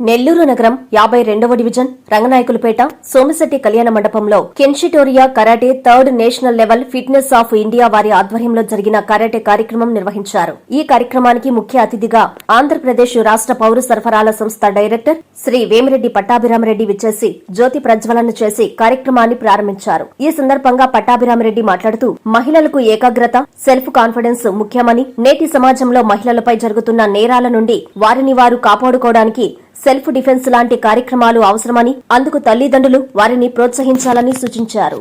నెల్లూరు నగరం యాభై రెండవ డివిజన్ రంగనాయకులపేట సోమిశెట్టి కళ్యాణ మండపంలో కెన్షిటోరియా karate third national level fitness of India వారి ఆధ్వర్యంలో జరిగిన కరాటే కార్యక్రమం నిర్వహించారు. ఈ కార్యక్రమానికి ముఖ్య అతిథిగా ఆంధ్రప్రదేశ్ రాష్ట్ర పౌర సరఫరాల సంస్థ డైరెక్టర్ శ్రీ వేమిరెడ్డి పట్టాభిరామరెడ్డి విచ్చేసి జ్యోతి ప్రజ్వలన చేసి కార్యక్రమాన్ని ప్రారంభించారు. ఈ సందర్భంగా పట్టాభిరామరెడ్డి మాట్లాడుతూ మహిళలకు ఏకాగ్రత సెల్ఫ్ కాన్ఫిడెన్స్ ముఖ్యమని నేటి సమాజంలో మహిళలపై జరుగుతున్న నేరాల నుండి వారిని వారు కాపాడుకోవడానికి సెల్ఫ్ డిఫెన్స్ లాంటి కార్యక్రమాలు అవసరమని అందుకు తల్లిదండ్రులు వారిని ప్రోత్సహించాలని సూచించారు.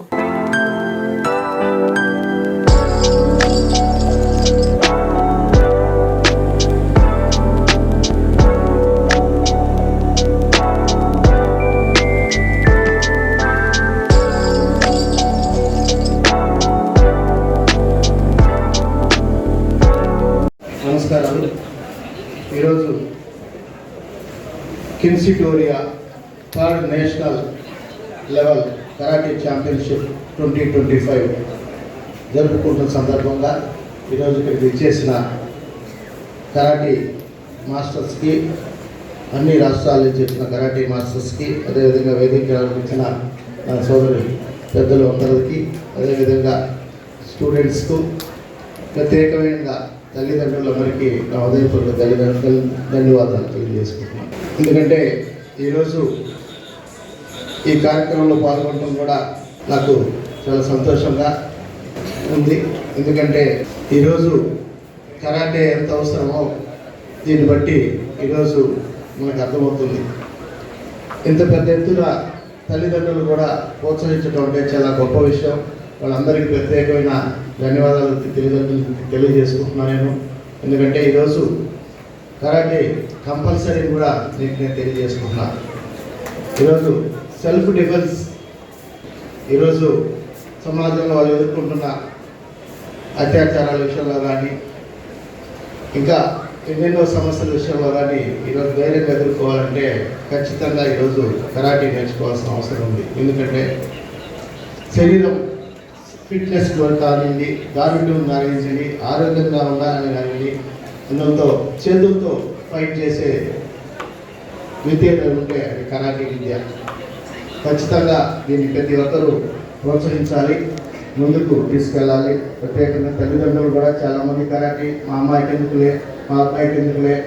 కిన్సిటోరియా third national level karate championship twenty twenty five జరుపుకుంటున్న సందర్భంగా ఈరోజు ఇక్కడికి ఇచ్చేసిన కరాటే మాస్టర్స్కి అన్ని రాష్ట్రాల నుంచి వచ్చిన కరాటే మాస్టర్స్కి అదేవిధంగా వేదిక ఇచ్చిన నా సోదరి పెద్దలు అందరికీ అదేవిధంగా స్టూడెంట్స్కు ప్రత్యేకమైన తల్లిదండ్రులందరికీ నా ఉదయపూర్వక తల్లిదండ్రులు ధన్యవాదాలు తెలియజేసుకుంటున్నాను. ఎందుకంటే ఈరోజు ఈ కార్యక్రమంలో పాల్గొనడం కూడా నాకు చాలా సంతోషంగా ఉంది. ఎందుకంటే ఈరోజు కరాటే ఎంత అవసరమో దీన్ని బట్టి ఈరోజు మనకు అర్థమవుతుంది. ఇంత పెద్ద ఎత్తున తల్లిదండ్రులు కూడా ప్రోత్సహించడం అంటే చాలా గొప్ప విషయం. వాళ్ళందరికీ ప్రత్యేకమైన ధన్యవాదాలు తల్లిదండ్రులకు తెలియజేసుకుంటున్నాను నేను ఎందుకంటే ఈరోజు కరాటే కంపల్సరీ కూడా నీకు నేను తెలియజేసుకుంటున్నాను ఈరోజు సెల్ఫ్ డిఫెన్స్ ఈరోజు సమాజంలో వాళ్ళు ఎదుర్కొంటున్న అత్యాచారాల విషయంలో కానీ ఇంకా ఎన్నెన్నో సమస్యల విషయంలో కానీ ఈరోజు ధైర్యంగా ఎదుర్కోవాలంటే ఖచ్చితంగా ఈరోజు కరాటే నేర్చుకోవాల్సిన అవసరం ఉంది. ఎందుకంటే శరీరం ఫిట్నెస్ కానివ్వండి దారుణ్యం కానివ్వండి ఆరోగ్యంగా ఉండాలని కానివ్వండి అందుతో చేతులతో ఫైట్ చేసే విద్య ఉంటే అది కరాటే విద్య. ఖచ్చితంగా దీన్ని ప్రతి ఒక్కరూ ప్రోత్సహించాలి ముందుకు తీసుకెళ్ళాలి. ప్రత్యేకంగా తల్లిదండ్రులు కూడా చాలామంది కరాటే మా అమ్మాయికి ఎందుకులే మా అబ్బాయికి ఎందుకులే.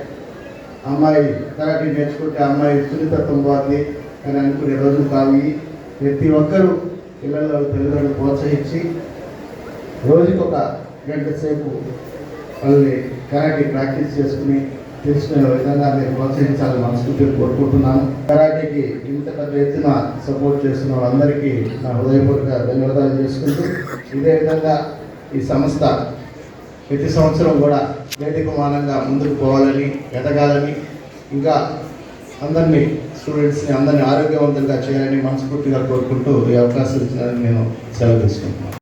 అమ్మాయి కరాటే నేర్చుకుంటే అమ్మాయి సున్నితత్వం పోతుంది అని అనుకునే రోజులు కావు. ప్రతి ఒక్కరూ పిల్లలు తల్లిదండ్రులు ప్రోత్సహించి రోజుకొక గంట సేపు వాళ్ళని కరాటే ప్రాక్టీస్ చేసుకుని తెలుసుకునే విధంగా నేను ప్రోత్సహించాలని మనస్ఫూర్తిగా కోరుకుంటున్నాను. కరాటేకి ఇంత పెద్ద ఎత్తున సపోర్ట్ చేస్తున్న వాళ్ళందరికీ నా హృదయపూర్వక ధన్యవాదాలు చేసుకుంటూ ఇదే విధంగా ఈ సంస్థ ప్రతి సంవత్సరం కూడా వేదికమానంగా ముందుకు పోవాలని ఎదగాలని ఇంకా అందరినీ స్టూడెంట్స్ని అందరినీ ఆరోగ్యవంతంగా చేయాలని మనస్ఫూర్తిగా కోరుకుంటూ ఈ అవకాశం ఇచ్చినారని నేను సెలవు తీసుకుంటున్నాను.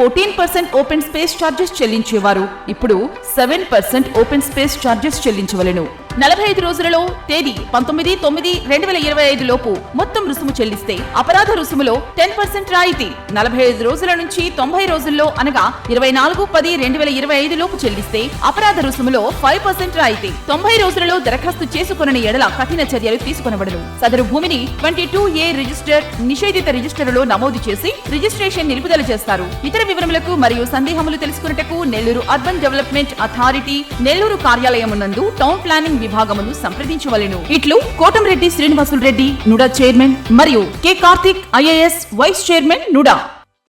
fourteen percent open space charges చెల్లించేవారు. ఇప్పుడు seven percent open space charges చెల్లించవలెను. నలభై ఐదు రోజులలో తేదీ పంతొమ్మిది తొమ్మిది రెండు వేల ఇరవై ఐదు లోపు మొత్తం రుసుము చెల్లిస్తే అపరాధ రుసుములో టెన్ పర్సెంట్ రాయితీ. నలభై ఐదు రోజుల నుంచి తొంభై రోజుల్లో అనగా ఇరవై నాలుగు పది రెండు వేల ఇరవై ఐదు లోపు చెల్లిస్తే అపరాధ రుసుములో ఫైవ్ పర్సెంట్ రాయితీ. తొంభై రోజులలో దరఖాస్తు చేసుకున్న ఎడల కఠిన చర్యలు తీసుకొనబడను సదరు భూమిని ట్వంటీ టూ ఏ రిజిస్టర్ నిషేధిత రిజిస్టర్లో నమోదు చేసి రిజిస్ట్రేషన్ నిలుపుదల చేస్తారు. ఇతర వివరములకు మరియు సందేహములు తెలుసుకున్నటకు Nellore urban development authority Nellore కార్యాలయమునందు town planning విభాగమును సంప్రదించవలెను. ఇట్లు కోటంరెడ్డి శ్రీనివాసులు రెడ్డి నుడా చైర్మన్ మరియు K Karthik IAS vice chairman NUDA.